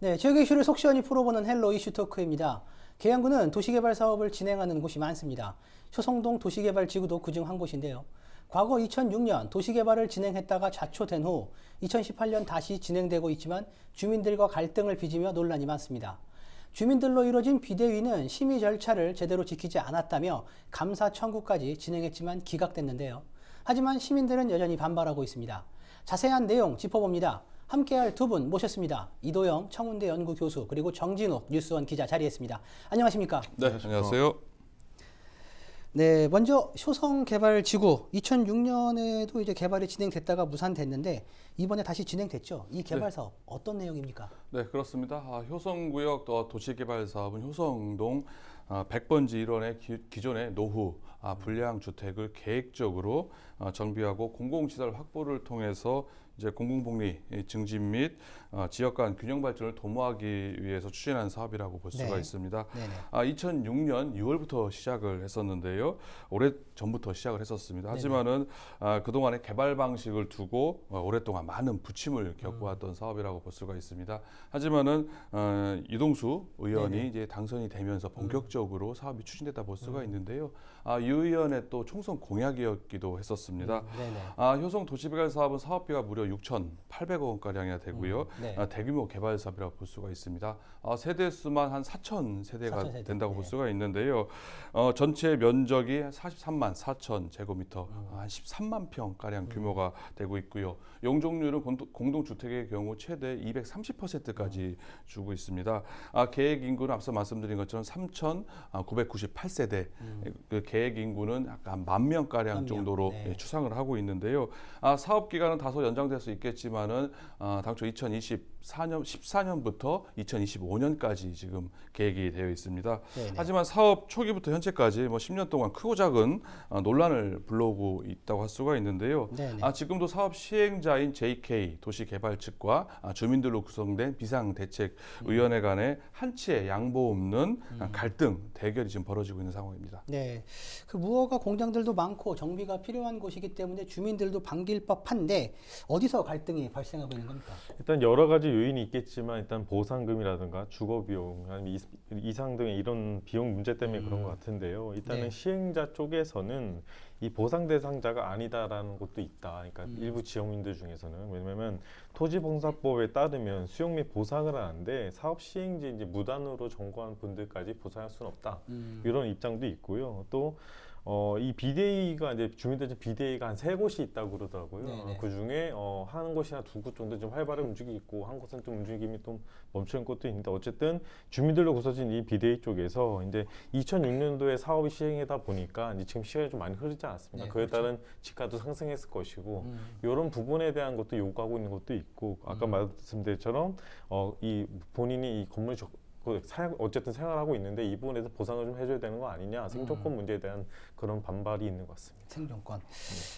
네, 지역 이슈를 속 시원히 풀어보는 헬로 이슈 토크입니다. 계양구는 도시개발 사업을 진행하는 곳이 많습니다. 효성동 도시개발지구도 그중 한 곳인데요. 과거 2006년 도시개발을 진행했다가 자초된 후 2018년 다시 진행되고 있지만 주민들과 갈등을 빚으며 논란이 많습니다. 주민들로 이루어진 비대위는 심의 절차를 제대로 지키지 않았다며 감사 청구까지 진행했지만 기각됐는데요. 하지만 시민들은 여전히 반발하고 있습니다. 자세한 내용 짚어봅니다. 함께할 두 분 모셨습니다. 이도영 청운대 연구 교수 그리고 정진욱 뉴스원 기자 자리했습니다. 안녕하십니까? 네, 안녕하세요. 네, 먼저 효성 개발 지구 2006년에도 이제 개발이 진행됐다가 무산됐는데 이번에 다시 진행됐죠. 이 개발 사업 어떤 내용입니까? 네, 그렇습니다. 아, 효성 구역 또 도시 개발 사업은 효성동 아, 100번지 일원의 기, 기존의 노후 아, 불량 주택을 계획적으로 아, 정비하고 공공시설 확보를 통해서 이제 공공복리 증진 및 어, 지역 간 균형 발전을 도모하기 위해서 추진한 사업이라고 볼 수가 네. 있습니다. 네네. 아, 2006년 6월부터 시작을 했었는데요. 오래 전부터 시작을 했었습니다. 하지만은 아, 그동안의 개발 방식을 두고 어, 오랫동안 많은 부침을 겪어왔던 사업이라고 볼 수가 있습니다. 하지만은 어, 이동수 의원이 네네. 이제 당선이 되면서 본격적으로 사업이 추진됐다 볼 수가 있는데요. 아, 이 의원의 또 총선 공약이었기도 했었습니다. 네네. 아, 효성 도시개발 사업은 사업비가 무려 6,800억 원가량이나 되고요. 음, 네. 아, 대규모 개발 사업이라고 볼 수가 있습니다. 아, 세대 수만 한 4천 세대가 4,000 세대, 된다고 볼 네. 수가 있는데요. 어, 전체 면적이 43만 4천 제곱미터, 음. 한 13만 평 가량 규모가 되고 있고요. 용적률은 공동- 공동 주택의 경우 최대 230%까지 음. 주고 있습니다. 아, 계획 인구는 앞서 말씀드린 것처럼 3,998세대. 그 계획 인구는 약간 만 명 가량 정도로 네. 예, 추상을 하고 있는데요. 아, 사업 기간은 다소 연장 될 수 있겠지만은 아, 당초 2024년 14년부터 2025년까지 지금 계획이 되어 있습니다. 네네. 하지만 사업 초기부터 현재까지 뭐 10년 동안 크고 작은 아, 논란을 불러오고 있다고 할 수가 있는데요. 네네. 아, 지금도 사업 시행자인 JK 도시개발 측과 아, 주민들로 구성된 비상대책위원회 간에 한치의 양보 없는 아, 갈등 대결이 지금 벌어지고 있는 상황입니다. 네, 그 무허가 공장들도 많고 정비가 필요한 곳이기 때문에 주민들도 반길 법한데 어디 서 갈등이 발생하고 있는 겁니까? 일단 여러 가지 요인이 있겠지만 일단 보상금이라든가 주거 비용, 아니면 이- 이상 등의 이런 비용 문제 때문에 그런 것 같은데요. 일단은 네. 시행자 쪽에서는 이 보상 대상자가 아니다라는 것도 있다. 그러니까 일부 지역민들 중에서는 왜냐하면 토지봉사법에 따르면 수용 및 보상을 하는데 사업 시행지 이제 무단으로 점거한 분들까지 보상할 수는 없다. 음. 이런 입장도 있고요. 또 어, 이 비대위가 이제 주민들 중 비대위가 한 세 곳이 있다고 그러더라고요. 네네. 그 중에 어, 한 곳이나 두 곳 정도 좀 활발하게 움직이고 있고 한 곳은 좀 움직임이 좀 멈추는 곳도 있는데 어쨌든 주민들로 구성진 이 비대위 쪽에서 이제 2006년도에 사업이 시행하다 보니까 이제 지금 시간이 좀 많이 흐르지 않았습니다. 네, 그에 따른 지가도 상승했을 것이고 음. 이런 부분에 대한 것도 요구하고 있는 것도 있고 아까 말씀드린 것처럼 어, 이 본인이 이 건물 적, 그 사용, 어쨌든 생활하고 있는데 이 부분에서 보상을 좀 해줘야 되는 거 아니냐 생존권 문제에 대한 그런 반발이 있는 것 같습니다. 생존권.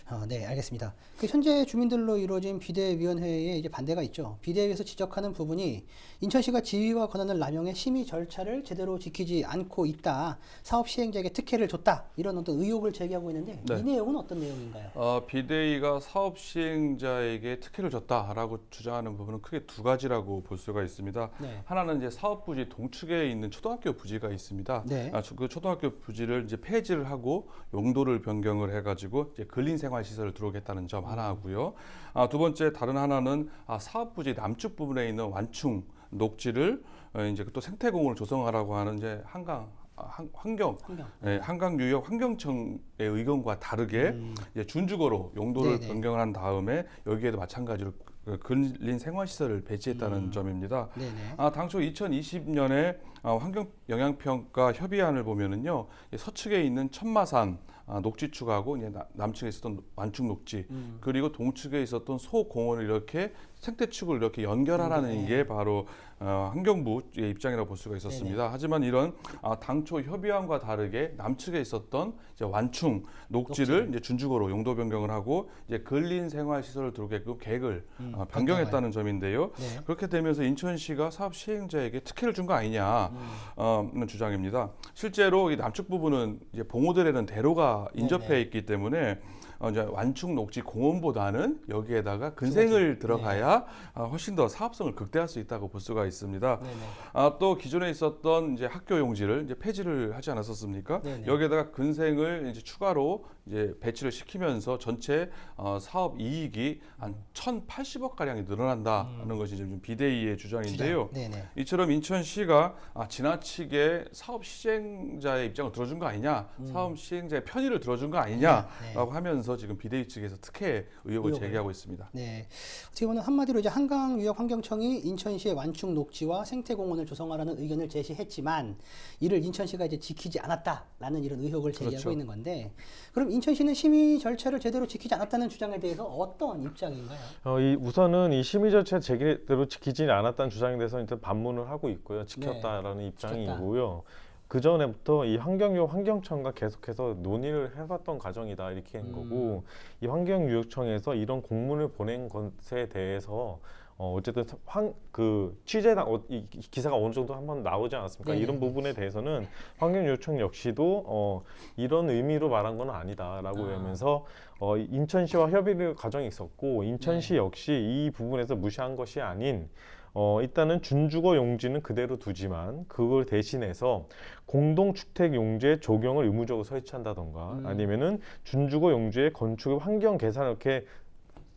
아, 네, 알겠습니다. 그 현재 주민들로 이루어진 비대위원회에 이제 반대가 있죠. 비대위에서 지적하는 부분이 인천시가 지위와 권한을 남용해 심의 절차를 제대로 지키지 않고 있다. 사업 시행자에게 특혜를 줬다. 이런 어떤 의혹을 제기하고 있는데 네. 이 내용은 어떤 내용인가요? 어, 비대위가 사업 시행자에게 특혜를 줬다라고 주장하는 부분은 크게 두 가지라고 볼 수가 있습니다. 네. 하나는 이제 사업 부지 동측에 있는 초등학교 부지가 있습니다. 네. 아, 그 초등학교 부지를 이제 폐지를 하고 용도를 변경을 해가지고 이제 근린 생활 시설을 들어오겠다는 점 하나 하고요. 아, 두 번째 다른 하나는 아, 사업 부지 남측 부분에 있는 완충 녹지를 어, 이제 또 생태공원을 조성하라고 하는 이제 한강 아, 환- 환경 환경. 예, 한강 유역 환경청의 의견과 다르게 이제 준주거로 용도를 음. 네네. 변경을 한 다음에 여기에도 마찬가지로 그 근린 생활시설을 배치했다는 음. 점입니다. 네네. 아, 당초 2020년에 아, 환경 영향평가 협의안을 보면은요 이 서측에 있는 천마산 아, 녹지 축하고 이제 나- 남측에 있었던 완축 녹지 음. 그리고 동측에 있었던 소공원을 이렇게 생태축을 이렇게 연결하라는 네. 게 바로 어, 환경부의 입장이라고 볼 수가 있었습니다. 하지만 이런 아, 당초 협의안과 다르게 남측에 있었던 이제 완충 녹지를 이제 준주거로 용도 변경을 하고 이제 근린 생활 시설을 들어오게끔 계획을 음, 아, 변경했다는 점인데요. 네. 그렇게 되면서 인천시가 사업 시행자에게 특혜를 준 거 아니냐 음. 어, 는 주장입니다. 실제로 이 남측 부분은 이제 봉오들에는 대로가 인접해 네네. 있기 때문에 어, 이제 완충 녹지 공원보다는 여기에다가 근생을 들어가야 아, 훨씬 더 사업성을 극대화할 수 있다고 볼 수가 있습니다. 네네. 아, 또 기존에 있었던 이제 학교 용지를 이제 폐지를 하지 않았었습니까? 네네. 여기에다가 근생을 이제 추가로 이제 배치를 시키면서 전체 어, 사업 이익이 한 1,080억 가량이 늘어난다는 것이 지금 비대위의 주장인데요. 주장. 이처럼 인천시가 아, 지나치게 사업 시행자의 입장을 들어준 거 아니냐, 사업 시행자의 편의를 들어준 거 아니냐라고 네. 하면서 지금 비대위 측에서 특혜 의혹을 의혹을. 제기하고 있습니다. 네. 어떻게 보면 한마디로 이제 한강 유역 환경청이 인천시의 완충 녹지와 생태공원을 조성하라는 의견을 제시했지만 이를 인천시가 이제 지키지 않았다라는 이런 의혹을 제기하고 그렇죠. 있는 건데 그럼 인천시는 심의 절차를 제대로 지키지 않았다는 주장에 대해서 어떤 입장인가요? 어, 이 우선은 이 심의 절차 제대로 지키지 않았다는 주장에 대해서 일단 반문을 하고 있고요. 지켰다라는 입장이고요. 그 전에부터 이 환경유 환경청과 계속해서 논의를 해봤던 과정이다 이렇게 한 음. 거고 이 환경유역청에서 이런 공문을 보낸 것에 대해서 어, 어쨌든 황, 그 취재당 어, 이 기사가 어느 정도 한번 나오지 않았습니까? 네네. 이런 부분에 대해서는 환경유역청 역시도 어, 이런 의미로 말한 건 아니다라고 아. 하면서 어, 인천시와 협의를 과정이 있었고 인천시 네. 역시 이 부분에서 무시한 것이 아닌 어, 일단은 준주거 용지는 그대로 두지만 그걸 대신해서 공동주택 용지의 조경을 의무적으로 설치한다던가 음. 아니면은 준주거 용지의 건축의 환경 개선을 이렇게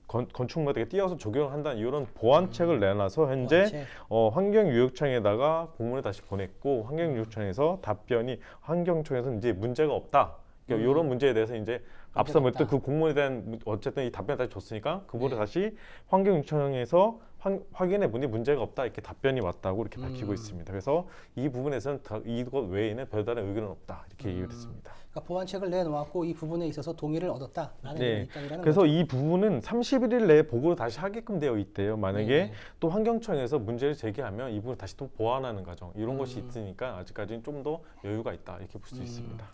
건, 건축마다 이렇게 띄어서 적용을 한다는 이런 보완책을 내놔서 현재 보완책. 어, 환경유역청에다가 공문을 다시 보냈고 환경유역청에서 답변이 환경청에서 이제 문제가 없다. 그러니까 음. 이런 문제에 대해서 이제 앞서 말했던 그 공문에 대한 문- 어쨌든 이 답변을 다시 줬으니까 그거를 네. 다시 환경유역청에서 확- 확인해 보니 문제가 없다 이렇게 답변이 왔다고 이렇게 밝히고 음. 있습니다. 그래서 이 부분에서는 다 이것 외에는 별다른 의견은 없다 이렇게 얘기를 음. 했습니다. 그러니까 보완책을 내놓았고 이 부분에 있어서 동의를 얻었다라는 네. 입장이라는 그래서 거죠. 이 부분은 31일 내에 보고를 다시 하게끔 되어 있대요. 만약에 네네. 또 환경청에서 문제를 제기하면 이 부분을 다시 또 보완하는 과정 이런 것이 음. 있으니까 아직까지는 좀 더 여유가 있다 이렇게 볼수 음. 있습니다.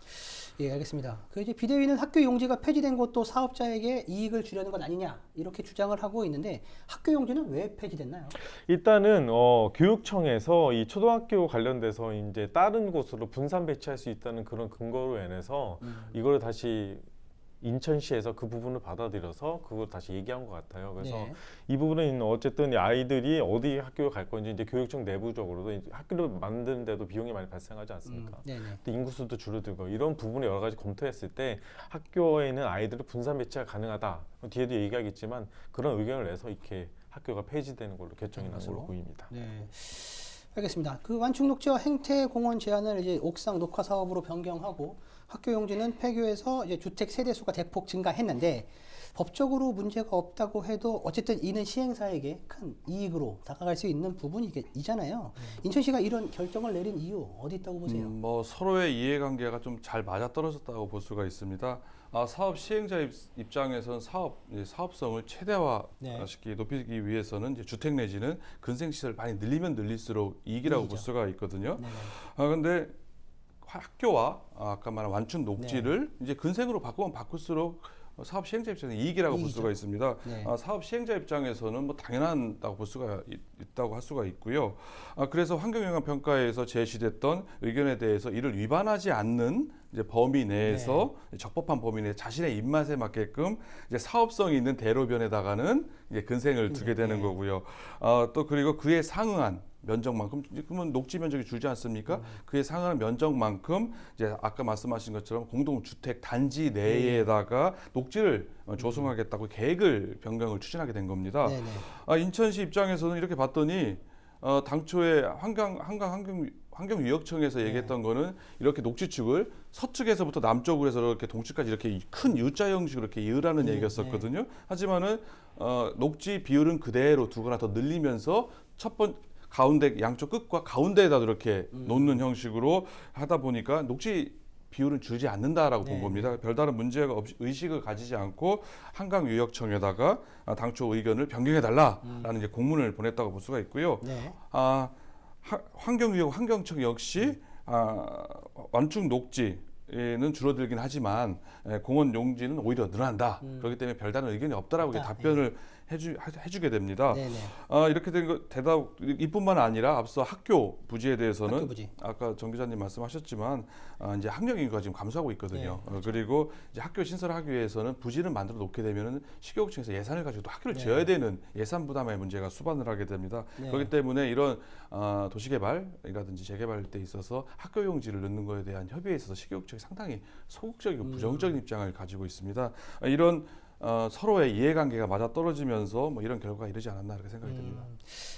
예, 알겠습니다. 그 이제 비대위는 학교 용지가 폐지된 것도 사업자에게 이익을 주려는 것 아니냐 이렇게 주장을 하고 있는데 학교 용지는 왜 폐지됐나요? 일단은 어, 교육청에서 이 초등학교 관련돼서 이제 다른 곳으로 분산 배치할 수 있다는 그런 근거로 인해서 음. 이걸 다시 인천시에서 그 부분을 받아들여서 그걸 다시 얘기한 것 같아요. 그래서 네. 이 부분은 어쨌든 이 아이들이 어디 학교에 갈 건지 이제 교육청 내부적으로도 학교를 만드는데도 비용이 많이 발생하지 않습니까? 음. 또 인구수도 줄어들고 이런 부분을 여러 가지 검토했을 때 학교에는 아이들을 분산 배치가 가능하다. 뒤에도 얘기하겠지만 그런 의견을 내서 이렇게 학교가 폐지되는 걸로 결정이 난 걸로 것으로. 보입니다. 네. 알겠습니다. 그 완충 녹지와 행태 공원 제한을 이제 옥상 녹화 사업으로 변경하고 학교 용지는 폐교해서 이제 주택 세대 수가 대폭 증가했는데 법적으로 문제가 없다고 해도 어쨌든 이는 시행사에게 큰 이익으로 다가갈 수 있는 부분이잖아요. 인천시가 이런 결정을 내린 이유 어디 있다고 보세요? 음, 뭐 서로의 이해관계가 좀 잘 맞아떨어졌다고 볼 수가 있습니다. 아, 사업 시행자 입, 입장에서는 사업 이 사업성을 네. 최대화시키 높이기 위해서는 이제 주택 내지는 근생 시설 많이 늘리면 늘릴수록 이익이라고 볼 이익이죠. 수가 있거든요. 네네. 아 근데 학교와 아, 아까 말한 완충 녹지를 네. 이제 근생으로 바꾸면 바꿀수록 사업 시행자 입장에서 이익이라고 볼 이익이죠. 수가 있습니다. 네. 아, 사업 시행자 입장에서는 뭐 당연하다고 볼 수가 있, 다고할 수가 있고요. 아, 그래서 환경영향 평가에서 제시됐던 의견에 대해서 이를 위반하지 않는 이제 범위 내에서 적법한 범위 내 자신의 입맛에 맞게끔 이제 사업성이 있는 대로변에다가는 이제 근생을 두게 되는 네. 거고요. 아, 또 그리고 그에 상응한 면적만큼 그러면 녹지 면적이 줄지 않습니까? 그에 상응한 면적만큼 이제 아까 말씀하신 것처럼 공동 주택 단지 내에다가 녹지를 어, 조성하겠다고 계획을 변경을 추진하게 된 겁니다. 네네. 아, 인천시 입장에서는 이렇게 봤더니 어, 당초에 환경 한강 환경 환경위역청에서 네. 얘기했던 거는 이렇게 녹지축을 서측에서부터 남쪽으로 해서 이렇게 동측까지 이렇게 큰 U자 형식으로 이렇게 이으라는 네, 얘기였었거든요. 하지만은 어, 녹지 비율은 그대로 두거나 더 늘리면서 첫 번 가운데 양쪽 끝과 가운데에다 이렇게 음. 놓는 형식으로 하다 보니까 녹지 비율은 줄지 않는다라고 네. 본 겁니다. 별다른 문제가 없이 의식을 가지지 않고 한강 유역청에다가 아, 당초 의견을 변경해 달라라는 이제 공문을 보냈다고 볼 수가 있고요. 네. 아, 하- 환경유역 환경청 역시 아, 완충 녹지 는 줄어들긴 하지만 에, 공원 용지는 오히려 늘어난다. 음. 그렇기 때문에 별다른 의견이 없다라고 없다. 답변을 해주 해주게 됩니다. 네네. 아, 이렇게 된 거 대답 이뿐만 아니라 앞서 학교 부지에 대해서는 학교 부지. 아까 정 기자님 말씀하셨지만 아, 이제 학령 인구가 지금 감소하고 있거든요. 네, 어, 그리고 이제 학교 신설하기 위해서는 부지를 만들어 놓게 되면은 시교육청에서 예산을 가지고 또 학교를 네. 지어야 되는 예산 부담의 문제가 수반을 하게 됩니다. 네. 그렇기 때문에 이런 아, 도시개발이라든지 재개발 때 있어서 학교 용지를 넣는 거에 대한 협의에 있어서 시교육청이 상당히 소극적이고 음. 부정적인 입장을 가지고 있습니다. 아, 이런 어, 서로의 이해관계가 맞아 떨어지면서 뭐 이런 결과가 이르지 않았나 이렇게 생각이 듭니다. 음,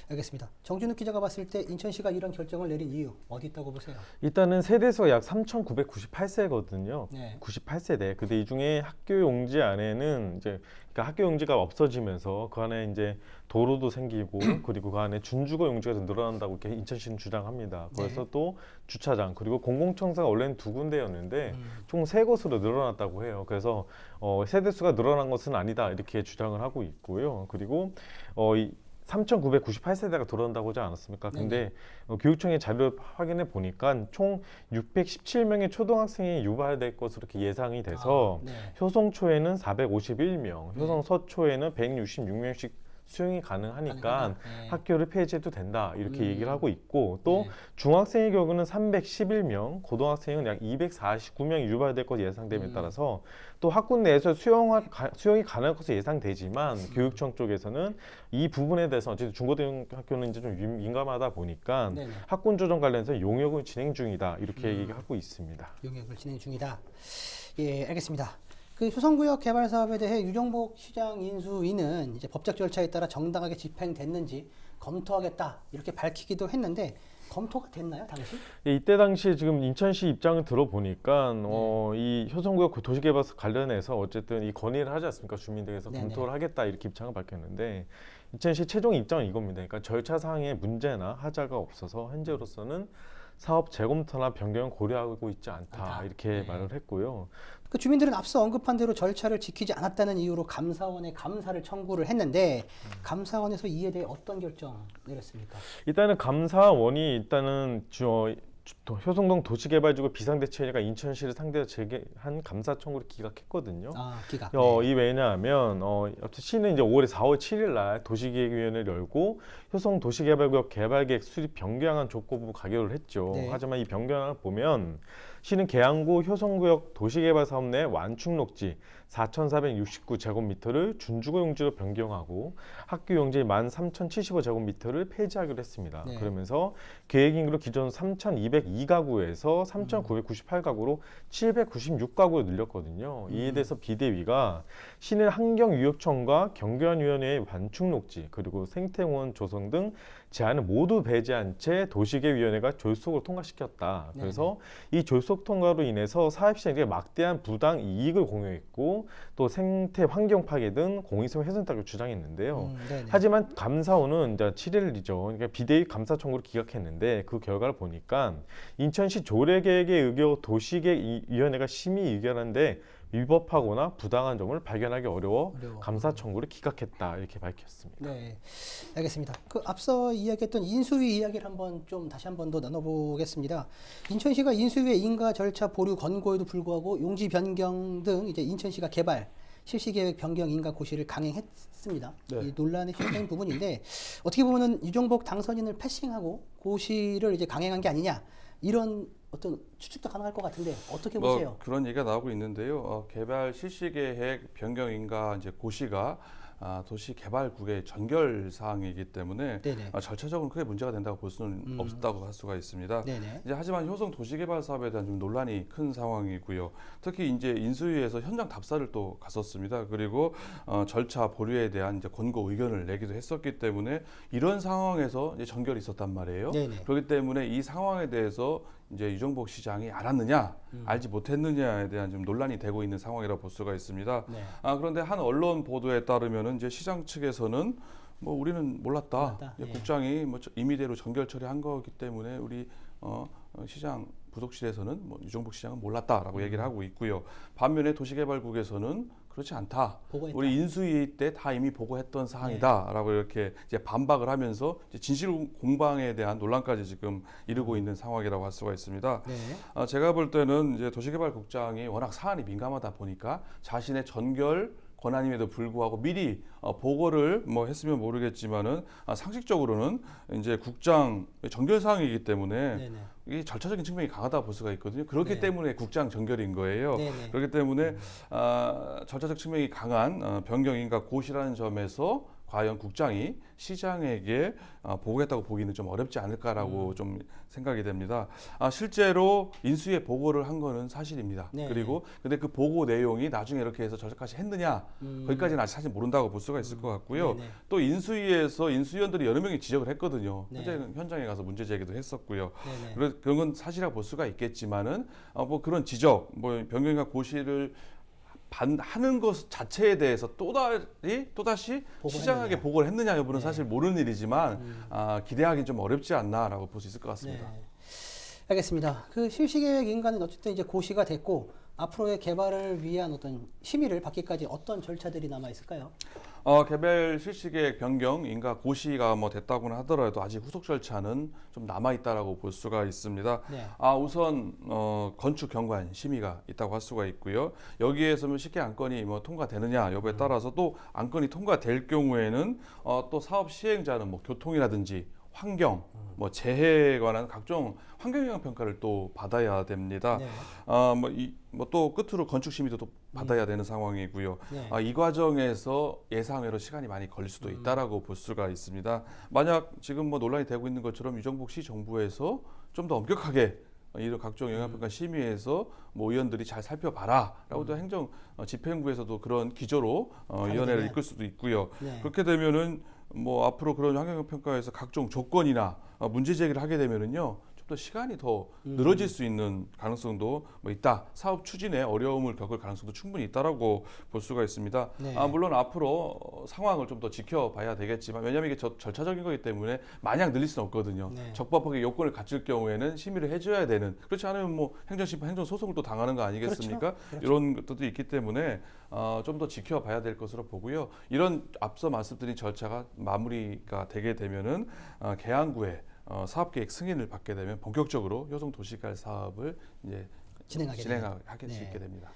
알겠습니다. 정준욱 기자가 봤을 때 인천시가 이런 결정을 내린 이유 어디 있다고 보세요? 일단은 세대수가 약 3,998세거든요. 네. 98세대. 근데 이 중에 학교 용지 안에는 이제 그러니까 학교 용지가 없어지면서 그 안에 이제 도로도 생기고 그리고 그 안에 준주거 용지가 좀 늘어난다고 이렇게 인천시는 주장합니다. 그래서 네. 또 주차장 그리고 공공청사가 원래는 두 군데였는데 음. 총세 곳으로 늘어났다고 해요. 그래서 어, 세대 수가 늘어난 것은 아니다 이렇게 주장을 하고 있고요. 그리고 어, 이 3,998세대가 들어온다고 하지 않았습니까? 근데 어, 교육청의 자료 확인해 보니까 총 617명의 초등학생이 유발될 것으로 이렇게 예상이 돼서 아, 네. 효성초에는 451명, 네. 효성서초에는 166명씩 수용이 가능하니까. 네. 학교를 폐지해도 된다 이렇게 음. 얘기를 하고 있고 또 네. 중학생의 경우는 311명, 고등학생은 약 249명이 유발될 것으로 예상됨에 음. 따라서 또 학군 내에서 수용 수용이 가능할 것으로 예상되지만 음. 교육청 쪽에서는 이 부분에 대해서 어쨌든 중고등학교는 이제 좀 민- 민감하다 보니까 네네. 학군 조정 관련해서 용역을 진행 중이다 이렇게 음. 얘기하고 있습니다. 용역을 진행 중이다. 예, 알겠습니다. 그 효성구역 개발 사업에 대해 유정복 시장 인수위는 이제 법적 절차에 따라 정당하게 집행됐는지 검토하겠다 이렇게 밝히기도 했는데 검토가 됐나요, 당시? 예, 이때 당시에 지금 인천시 입장을 들어보니까 네. 어, 이 효성구역 도시개발 관련해서 어쨌든 이 건의를 하지 않습니까 주민들에서 네네. 검토를 하겠다 이렇게 입장을 밝혔는데 인천시 최종 입장은 이겁니다. 그러니까 절차상의 문제나 하자가 없어서 현재로서는 사업 재검토나 변경을 고려하고 있지 않다, 않다. 이렇게 네. 말을 했고요. 그 주민들은 앞서 언급한 대로 절차를 지키지 않았다는 이유로 감사원에 감사를 청구를 했는데 감사원에서 이에 대해 어떤 결정 내렸습니까? 일단은 감사원이 일단은 저 도- 효성동 도시개발지구 비상대책위가 인천시를 상대로 제기한 감사 청구를 기각했거든요. 아, 기각. 어, 네. 이 왜냐하면 어, 시는 이제 올해 4월 7일 날 도시계획위원회를 열고 효성 도시개발구역 개발계획 수립 변경안 족구부 가결을 했죠. 네. 하지만 이 변경안을 보면 시는 계양구 효성구역 도시개발 사업 내 완충 녹지 4,469제곱미터를 준주거 용지로 변경하고 학교 용지 13,075제곱미터를 폐지하기로 했습니다. 네. 그러면서 계획 인구를 기존 3,202가구에서 3,998가구로 796가구로 늘렸거든요. 이에 음. 대해서 비대위가 시내 환경유역청과 경교안위원회의 완충 녹지 그리고 생태공원 조성 등 제안을 모두 배제한 채 도시계위원회가 졸속으로 통과시켰다. 그래서 이 졸속 통과로 인해서 사업 시장에 막대한 부당 이익을 공유했고 또 생태 환경 파괴 등 공익성 훼손다고 주장했는데요. 음. 하지만 감사원은 이제 7일이죠. 그러니까 비대위 감사 청구를 기각했는데 그 결과를 보니까 인천시 조례계획에 의겨 도시계획위원회가 심의 의결하는데 위법하거나 부당한 점을 발견하기 어려워 어려워. 감사 청구를 기각했다 이렇게 밝혔습니다. 네, 알겠습니다. 그 앞서 이야기했던 인수위 이야기를 한번 좀 다시 한번 더 나눠보겠습니다. 인천시가 인수위의 인가 절차 보류 권고에도 불구하고 용지 변경 등 이제 인천시가 개발 실시 계획 변경 인가 고시를 강행했습니다. 네. 이 논란의 실체인 부분인데 어떻게 보면은 유정복 당선인을 패싱하고 고시를 이제 강행한 게 아니냐 이런 어떤 추측도 가능할 것 같은데 어떻게 보세요? 뭐 그런 얘기가 나오고 있는데요. 어, 개발 실시 계획 변경인가 이제 고시가 아, 도시 개발국의 전결 사항이기 때문에. 아, 절차적으로 크게 문제가 된다고 볼 수는 음. 없다고 할 수가 있습니다. 네네. 이제 하지만 효성 도시개발 사업에 대한 좀 논란이 큰 상황이고요. 특히 이제 인수위에서 현장 답사를 또 갔었습니다. 그리고 어, 절차 보류에 대한 이제 권고 의견을 내기도 했었기 때문에 이런 상황에서 이제 전결이 있었단 말이에요. 네네. 그렇기 때문에 이 상황에 대해서 이제 유정복 시장이 알았느냐, 음. 알지 못했느냐에 대한 좀 논란이 되고 있는 상황이라고 볼 수가 있습니다. 네. 아 그런데 한 언론 보도에 따르면은 이제 시장 측에서는 뭐 우리는 몰랐다. 몰랐다. 예. 국장이 뭐 저- 임의대로 전결 처리한 거기 때문에 우리 어, 어, 시장 부속실에서는 뭐 유정복 시장은 몰랐다라고 음. 얘기를 하고 있고요. 반면에 도시개발국에서는 그렇지 않다. 보고했다. 우리 인수위 때다 이미 보고했던 사항이다라고 이렇게 이제 반박을 하면서 이제 진실 공방에 대한 논란까지 지금 이르고 있는 상황이라고 할 수가 있습니다. 네. 아, 제가 볼 때는 이제 도시개발국장이 워낙 사안이 민감하다 보니까 자신의 전결 권한임에도 불구하고 미리 어, 보고를 뭐 했으면 모르겠지만은 아, 상식적으로는 이제 국장 정결 사항이기 때문에 네네. 이게 절차적인 측면이 강하다 볼 수가 있거든요. 그렇기 네. 때문에 국장 정결인 거예요. 네네. 그렇기 때문에 아, 절차적 측면이 강한 어, 변경인가 고시라는 점에서 과연 국장이 시장에게 어, 보고했다고 보기는 좀 어렵지 않을까라고 좀 생각이 됩니다. 아, 실제로 인수에 보고를 한 거는 사실입니다. 네. 그리고 근데 그 보고 내용이 나중에 이렇게 해서 저렇게까지 했느냐 음. 거기까지는 아직 사실 모른다고 볼 수가 있을 것 같고요. 네네. 또 인수위에서 인수위원들이 여러 명이 지적을 했거든요. 네. 현장, 현장에 가서 문제 제기도 했었고요. 네네. 그런 건 사실이라고 볼 수가 있겠지만은 어, 뭐 그런 지적, 뭐 변경과 고시를 반, 하는 것 자체에 대해서 또다시 또다시 보고를 시장에게 했느냐. 보고를 했느냐 네. 여부는 사실 모르는 일이지만 음. 아, 기대하기 좀 어렵지 않나라고 볼 수 있을 것 같습니다. 네. 알겠습니다. 그 실시계획 인가는 어쨌든 이제 고시가 됐고 앞으로의 개발을 위한 어떤 심의를 받기까지 어떤 절차들이 남아 있을까요? 어, 개별 실시계획 변경, 인가 고시가 뭐 됐다고는 하더라도 아직 후속 절차는 좀 남아 있다라고 볼 수가 있습니다. 네. 아 우선 어, 건축 경관 심의가 있다고 할 수가 있고요. 여기에서 뭐 쉽게 안건이 뭐 통과되느냐 여부에 따라서 또 안건이 통과될 경우에는 어, 또 사업 시행자는 뭐 교통이라든지 환경, 뭐 재해에 관한 각종 환경 영향 평가를 또 받아야 됩니다. 네. 아뭐이뭐 또 끝으로 건축 심의도 또 받아야 되는 상황이고요. 네. 아, 이 과정에서 예상외로 시간이 많이 걸릴 수도 있다라고 볼 수가 있습니다. 만약 지금 뭐 논란이 되고 있는 것처럼 유정복 시 정부에서 좀 더 엄격하게 이런 각종 영향평가 심의에서 뭐 의원들이 잘 살펴봐라라고 또 행정 어, 집행부에서도 그런 기조로 어, 위원회를. 이끌 수도 있고요. 네. 그렇게 되면은 뭐 앞으로 그런 환경평가에서 각종 조건이나 어, 문제 제기를 하게 되면은요. 좀더 시간이 더 음. 늘어질 수 있는 가능성도 뭐 있다. 사업 추진에 어려움을 겪을 가능성도 충분히 있다라고 볼 수가 있습니다. 네. 아, 물론 앞으로 어, 상황을 좀 더 지켜봐야 되겠지만 왜냐하면 이게 저- 절차적인 거기 때문에 마냥 늘릴 수는 없거든요. 네. 적법하게 요건을 갖출 경우에는 심의를 해줘야 되는 그렇지 않으면 뭐 행정심판, 행정소송을 또 당하는 거 아니겠습니까? 그렇죠. 이런 것들도 있기 때문에 어, 좀 더 지켜봐야 될 것으로 보고요. 이런 앞서 말씀드린 절차가 마무리가 되게 되면은 어, 계양구에 어, 사업계획 승인을 받게 되면 본격적으로 효성 도시갈 사업을 이제 진행하게 진행하게 수 네. 있게 됩니다.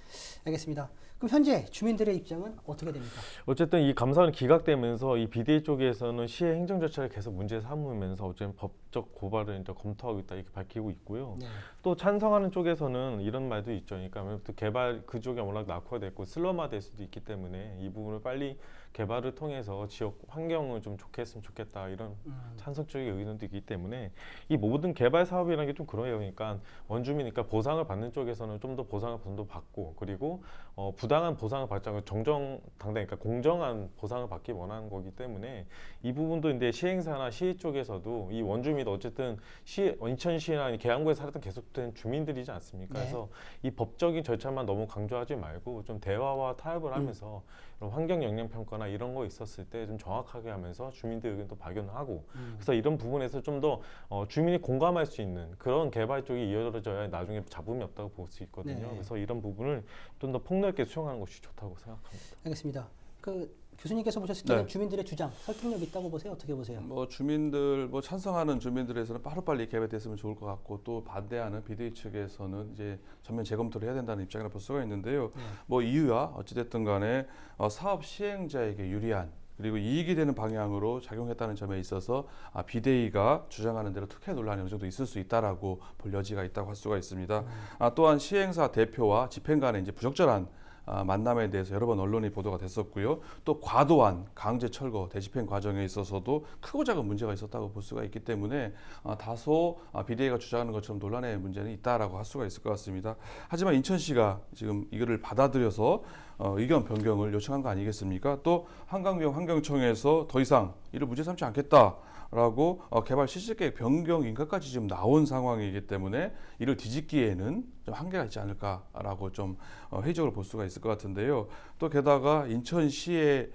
알겠습니다. 그럼 현재 주민들의 입장은 어떻게 됩니까? 어쨌든 이 감사는 기각되면서 이 BDA 쪽에서는 시의 행정 절차를 계속 문제 삼으면서 어쨌든 법적 고발을 이제 검토하고 있다 이렇게 밝히고 있고요. 네. 또 찬성하는 쪽에서는 이런 말도 있죠. 그러니까 또 개발 그쪽에 워낙 낙후됐고 슬럼화될 수도 있기 때문에 이 부분을 빨리 개발을 통해서 지역 환경을 좀 좋게 했으면 좋겠다 이런 음. 찬성적인 의견도 있기 때문에 이 모든 개발 사업이라는 게 좀 그래요. 그러니까 원주민이니까 보상을 받는 쪽에서는 좀 더 보상을 더 받고 그리고 어, 부당한 보상을 받지 않고 정정 당당 그러니까 공정한 보상을 받기 원하는 거기 때문에 이 부분도 근데 시행사나 시의 쪽에서도 이 원주민 어쨌든 시 인천시나 계양구에 살았던 계속된 주민들이지 않습니까? 네. 그래서 이 법적인 절차만 너무 강조하지 말고 좀 대화와 타협을 하면서 환경 영향 평가나 이런 거 있었을 때 좀 정확하게 하면서 주민들 의견도 발견하고 음. 그래서 이런 부분에서 좀 더 어, 주민이 공감할 수 있는 그런 개발 쪽이 이어져야 나중에 잡음이 없다고 볼 수 있거든요. 네. 그래서 이런 부분을 좀 더 폭넓게 수용하는 것이 좋다고 생각합니다. 알겠습니다. 그 교수님께서 보셨을 때는 네. 주민들의 주장 설득력 있다고 보세요? 어떻게 보세요? 뭐 주민들 뭐 찬성하는 주민들에서는 빠르빨리 개발됐으면 좋을 것 같고 또 반대하는 비대위 측에서는 이제 전면 재검토를 해야 된다는 입장이라 볼 수가 있는데요. 네. 뭐 이유야 어찌됐든 간에 어, 사업 시행자에게 유리한 그리고 이익이 되는 방향으로 작용했다는 점에 있어서 아, 비대위가 주장하는 대로 특혜 논란이 어느 정도 있을 수 있다라고 볼 여지가 있다고 할 수가 있습니다. 아, 또한 시행사 대표와 집행 간의 이제 부적절한 아, 만남에 대해서 여러 번 언론이 보도가 됐었고요. 또 과도한 강제 철거 대집행 과정에 있어서도 크고 작은 문제가 있었다고 볼 수가 있기 때문에 아, 다소 아, 비대위가 주장하는 것처럼 논란의 문제는 있다라고 할 수가 있을 것 같습니다. 하지만 인천시가 지금 이거를 받아들여서 어, 의견 변경을 요청한 거 아니겠습니까? 또 한강경 환경청에서 더 이상 이를 문제 삼지 않겠다라고 어, 개발 실시 계획 변경 인가까지 지금 나온 상황이기 때문에 이를 뒤집기에는 좀 한계가 있지 않을까라고 좀 어, 회의적으로 볼 수가 있을 것 같은데요. 또 게다가 인천시의 예,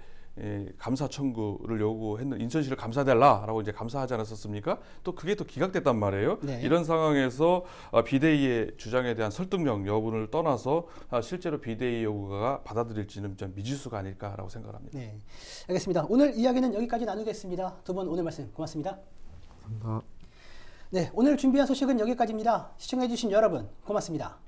감사 청구를 요구했는 인천시를 감사달라라고 이제 감사하지 않았었습니까? 또 그게 또 기각됐단 말이에요. 네. 이런 상황에서 어, 비대위의 주장에 대한 설득력 여부를 떠나서 아, 실제로 비대위 요구가 받아들일지는 좀 미지수가 아닐까라고 생각합니다. 네. 알겠습니다. 오늘 이야기는 여기까지 나누겠습니다. 두 분 오늘 말씀 고맙습니다. 감사합니다. 네, 오늘 준비한 소식은 여기까지입니다. 시청해주신 여러분 고맙습니다.